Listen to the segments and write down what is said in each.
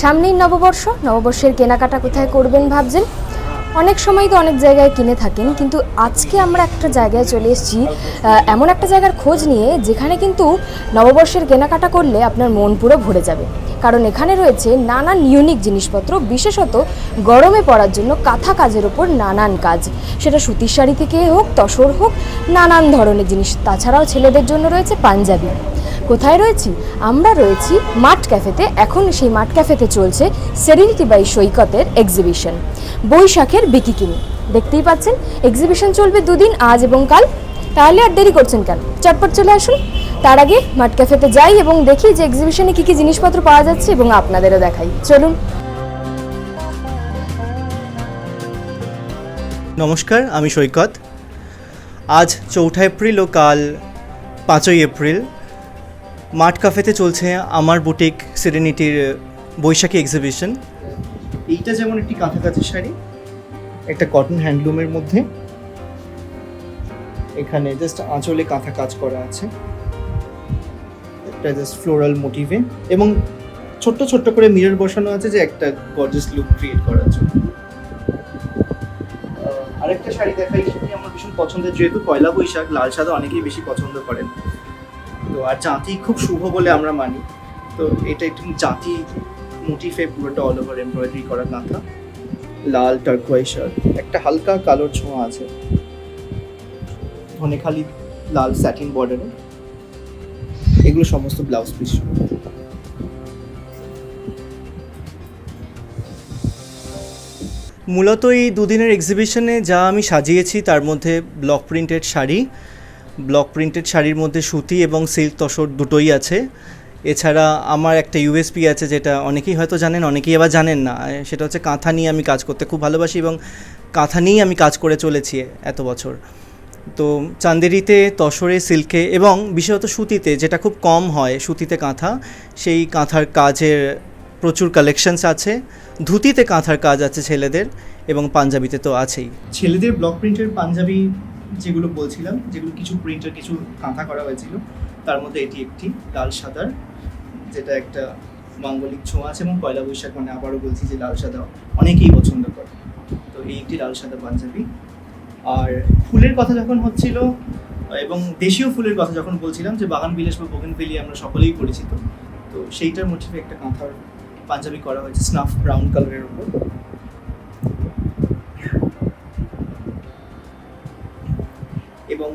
সামনেই নববর্ষ নববর্ষের কেনাকাটা কোথায় করবেন ভাবছেন? অনেক সময় তো অনেক জায়গায় কিনে থাকেন, কিন্তু আজকে আমরা একটা জায়গায় চলে এসেছি এমন একটা জায়গার খোঁজ নিয়ে যেখানে কিন্তু নববর্ষের কেনাকাটা করলে আপনার মন পুরো ভরে যাবে। কারণ এখানে রয়েছে নানান ইউনিক জিনিসপত্র, বিশেষত গরমে পড়ার জন্য কাঁথা কাজের ওপর নানান কাজ। সেটা সুতির শাড়ি থেকে হোক, তসর হোক, নানান ধরনের জিনিস। তাছাড়াও ছেলেদের জন্য রয়েছে পাঞ্জাবি। কোথায় রয়েছি? আমরা রয়েছি মাঠ ক্যাফেতে। এখন সেই মাঠ ক্যাফেতে চলছে সেরিনিটি বাই সৈকতের এক্সিবিশন বৈশাখের বিকিকিনি দেখতেই পাচ্ছেন এক্সিবিশন চলবে দুদিন, আজ এবং কাল। তাহলে আর দেরি করছেন কেন? চটপট চলে আসুন। তার আগে মাঠ ক্যাফেতে যাই এবং দেখি যে এক্সিবিশনে কী কী জিনিসপত্র পাওয়া যাচ্ছে এবং আপনাদেরও দেখাই। চলুন। নমস্কার, আমি সৈকত। আজ চৌঠা এপ্রিল ও কাল পাঁচই এপ্রিল। মাঠ কাফেতে চলছে আমার বুটিক সিরেনিটির বৈশাখী এক্সিবিশন এইটা যেমন একটি কাঁচের শাড়ি, একটা কটন হ্যান্ডলুমের মধ্যে। এখানে জাস্ট আঁচলে কাঁথা কাজ করা আছে। একটা জাস্ট ফ্লোরাল মোটিভে এবং ছোট্ট ছোট্ট করে মিরর বসানো আছে যে একটা গর্জাস লুক ক্রিয়েট করার জন্য। আরেকটা শাড়ি দেখাই আমার ভীষণ পছন্দের। যেহেতু পয়লা বৈশাখ, লাল সাদা অনেকেই বেশি পছন্দ করেন। তো আর জাতি খুব শুভ বলে আমরা মানি। তো এটা একটু জাতি মোটিফে পুরোটা অল ওভার এমব্রয়ডারি করা কাঁথা লাল টার্কোয়াই শার্ট একটা হালকা কালোর ছোঁয়া আছে। ধনেখালি লাল স্যাটিন বর্ডারে এগুলো সমস্ত ব্লাউজ পিস মূলত এই দুদিনের এক্সিবিশনে যা আমি সাজিয়েছি, তার মধ্যে block printed sari block printed শাড়ির মধ্যে সুতি এবং সিল্ক তসর দুটোই আছে। এছাড়া আমার একটা ইউএসপি আছে যেটা অনেকেই হয়তো জানেন, অনেকেই আবার জানেন না। সেটা হচ্ছে কাঁথা নিয়ে আমি কাজ করতে খুব ভালোবাসি এবং কাঁথা নিয়েই আমি কাজ করে চলেছি এত বছর। তো চান্দেরিতে, তসরে, সিল্কে এবং বিশেষত সুতিতে যেটা খুব কম হয়, সুতিতে কাঁথা, সেই কাঁথার কাজের প্রচুর কালেকশনস আছে। ধুতিতে কাঁথার কাজ আছে ছেলেদের এবং পাঞ্জাবিতে তো আছেই। ছেলেদের ব্লক প্রিন্টের পাঞ্জাবি যেগুলো বলছিলাম, যেগুলো কিছু প্রিন্টের কিছু কাঁথা করা হয়েছিল, তার মধ্যে এটি একটি লাল সাদার, যেটা একটা মাঙ্গলিক ছোঁয়া আছে এবং পয়লা বৈশাখ মানে আবারও বলছি যে লাল সাদা অনেকেই পছন্দ করে। তো এই একটি লাল সাদা পাঞ্জাবি। আর ফুলের কথা যখন হচ্ছিল, এবং দেশীয় ফুলের কথা যখন বলছিলাম যে বাগান বিলাস বা বোগেনভেলি আমরা সকলেই পরিচিত, তো সেইটার মোটিভে একটা কাঁথার পাঞ্জাবি করা হয়েছে স্নাফ ব্রাউন কালারের উপর।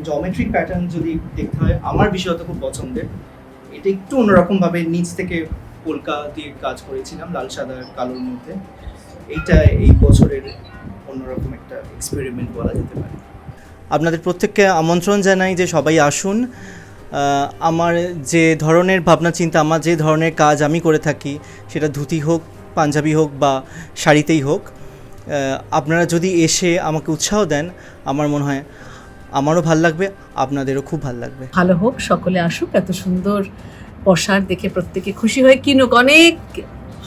জমেট্রিক প্যাটার্ন যদি দেখতে হয়, আমার বিশেষত খুব পছন্দের। এটা একটু অন্যরকমভাবে নিচ থেকে কলকা দিয়ে কাজ করেছিলাম, লাল, সাদা, কালোর মধ্যে। এইটা এই বছরের অন্যরকম একটা এক্সপেরিমেন্ট বলা যেতে পারে। আপনাদের প্রত্যেককে আমন্ত্রণ জানাই যে সবাই আসুন। আমার যে ধরনের ভাবনা, চিন্তা, আমার যে ধরনের কাজ আমি করে থাকি, সেটা ধুতি হোক, পাঞ্জাবি হোক বা শাড়িতেই হোক আপনারা যদি এসে আমাকে উৎসাহ দেন, আমার মনে হয় আমারও ভালো লাগবে আপনাদেরও খুব ভালো লাগবে। ভালো হোক সকলে আসুক এত সুন্দর পোশাক দেখে প্রত্যেকে খুশি হয়ে কিনুক অনেক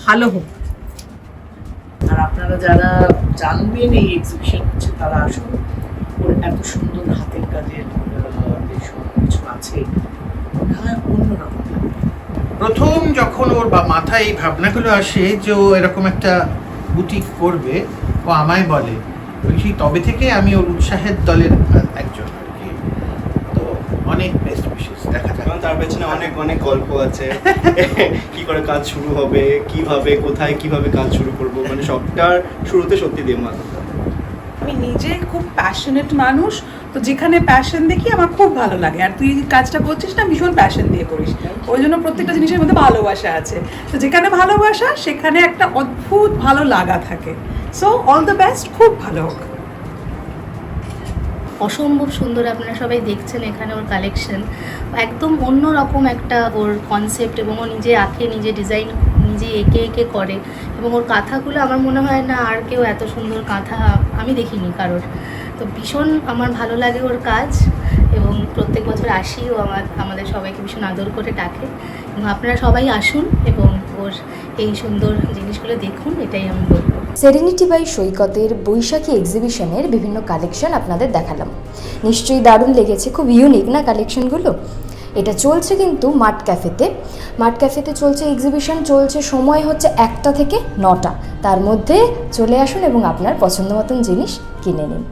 ভালো হোক। আর আপনারা যারা জানবেন এই এক্সিবিশন হচ্ছে তারা আসুন ওর এত সুন্দর হাতের কাজের কিছু আছে হ্যাঁ অন্যরকম প্রথম যখন ওর বা মাথায় এই ভাবনাগুলো আসে যে ও এরকম একটা বুটিক করবে ও আমায় বলে বলছি তবে থেকে আমি ওর উৎসাহের দলের একজন আর কি। তো অনেক বেস্ট উইশেস দেখা যাক। তার পেছনে অনেক অনেক গল্প আছে। কি করে কাজ শুরু হবে কীভাবে কোথায় কীভাবে কাজ শুরু করব মানে সবটার শুরুতে সত্যি দিমাগ আমি নিজে খুব প্যাশনেট মানুষ তো যেখানে প্যাশন দেখি আমার খুব ভালো লাগে। আর তুই কাজটা করছিস না ভীষণ প্যাশন দিয়ে করিস। ওই জন্য প্রত্যেকটা জিনিসের মধ্যে ভালোবাসা আছে। তো যেখানে ভালোবাসা সেখানে একটা অদ্ভুত ভালো লাগা থাকে। সো অল দ্য বেস্ট খুব ভালো হোক। অসম্ভব সুন্দর আপনারা সবাই দেখছেন এখানে ওর কালেকশন একদম অন্য রকম একটা ওর কনসেপ্ট এবং ও নিজে আঁকে, নিজে ডিজাইন নিজে এঁকে এঁকে করে। এবং ওর কাঁথাগুলো আমার মনে হয় না আর কেউ এত সুন্দর কাঁথা আমি দেখিনি কারোর। তো ভীষণ আমার ভালো লাগে ওর কাজ এবং প্রত্যেক বছর আসিও আমার, আমাদের সবাইকে ভীষণ আদর করে ডাকে। এবং আপনারা সবাই আসুন এবং ওর এই সুন্দর জিনিসগুলো দেখুন, এটাই আমি বলব। সেরেনিটি বাই সৈকতের বৈশাখী এক্সিবিশনের বিভিন্ন কালেকশন আপনাদের দেখালাম। নিশ্চয়ই দারুণ লেগেছে, খুব ইউনিক না কালেকশনগুলো এটা চলছে কিন্তু মাঠ ক্যাফেতে মাঠ ক্যাফেতে চলছে এক্সিবিশন চলছে সময় হচ্ছে একটা থেকে নটা। তার মধ্যে চলে আসুন এবং আপনার পছন্দ মতন জিনিস কিনে নিন।